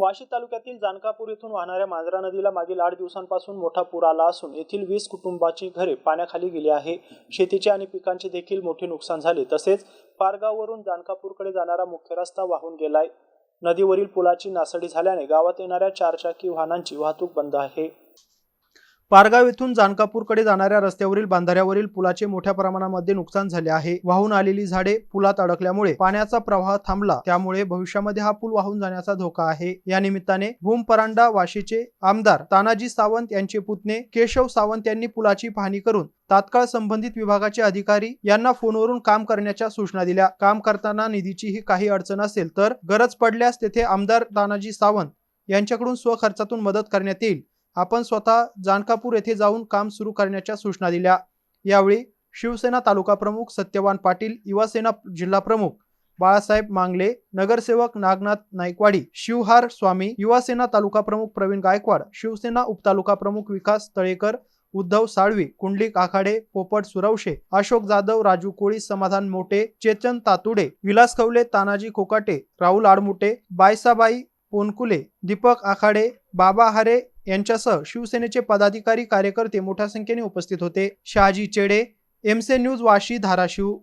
वाशी तालुक्यातील जानकापूर येथून वाहणाऱ्या मांजरा नदीला मागील आठ दिवसांपासून मोठा पूर आला असून येथील वीस कुटुंबाची घरे पाण्याखाली गेली आहे. शेतीचे आणि पिकांचे देखील मोठे नुकसान झाले. तसेच पारगाववरून जानकापूरकडे जाणारा मुख्य रस्ता वाहून गेलाय. नदीवरील पुलाची नासडी झाल्याने गावात येणाऱ्या चारचाकी वाहनांची वाहतूक बंद आहे. पारगाव येथून जानकापूरकडे जाणाऱ्या रस्त्यावरील बांधाऱ्यावरील पुलाचे मोठ्या प्रमाणामध्ये नुकसान झाले आहे. वाहून आलेली झाडे पुलात अडकल्यामुळे पाण्याचा प्रवाह थांबला. त्यामुळे भविष्यामध्ये हा पूल वाहून जाण्याचा धोका आहे. या निमित्ताने भूमपरांडा वाशीचे आमदार तानाजी सावंत यांचे पुतणे केशव सावंत यांनी पुलाची पाहणी करून तात्काळ संबंधित विभागाचे अधिकारी यांना फोनवरून काम करण्याच्या सूचना दिल्या. काम करताना निधीचीही काही अडचण असेल तर गरज पडल्यास तेथे आमदार तानाजी सावंत यांच्याकडून स्वखर्चातून मदत करण्यात येईल. आपण स्वतः जानकापूर येथे जाऊन काम सुरू करण्याच्या सूचना दिल्या. यावेळी शिवसेना तालुका प्रमुख सत्यवान पाटील युवासेना जिल्हा प्रमुख बाळासाहेब मांगले नगरसेवक नागनाथ नाईकवाडी शिवहार स्वामी युवासेना तालुका प्रमुख प्रवीण गायकवाड शिवसेना उपतालुका प्रमुख विकास तळेकर उद्धव साळवी कुंडलिक आखाडे पोपट सुरवशे अशोक जाधव राजू कोळी समाधान मोटे चेतन तातुडे विलास कवले तानाजी कोकाटे राहुल आडमुटे बायसाबाई पोनकुले दीपक आखाडे बाबा हारे यांच्यासह शिवसेनेचे पदाधिकारी कार्यकर्ते मोठ्या संख्येने उपस्थित होते. शहाजी चेडे एमसे न्यूज वाशी धाराशिव.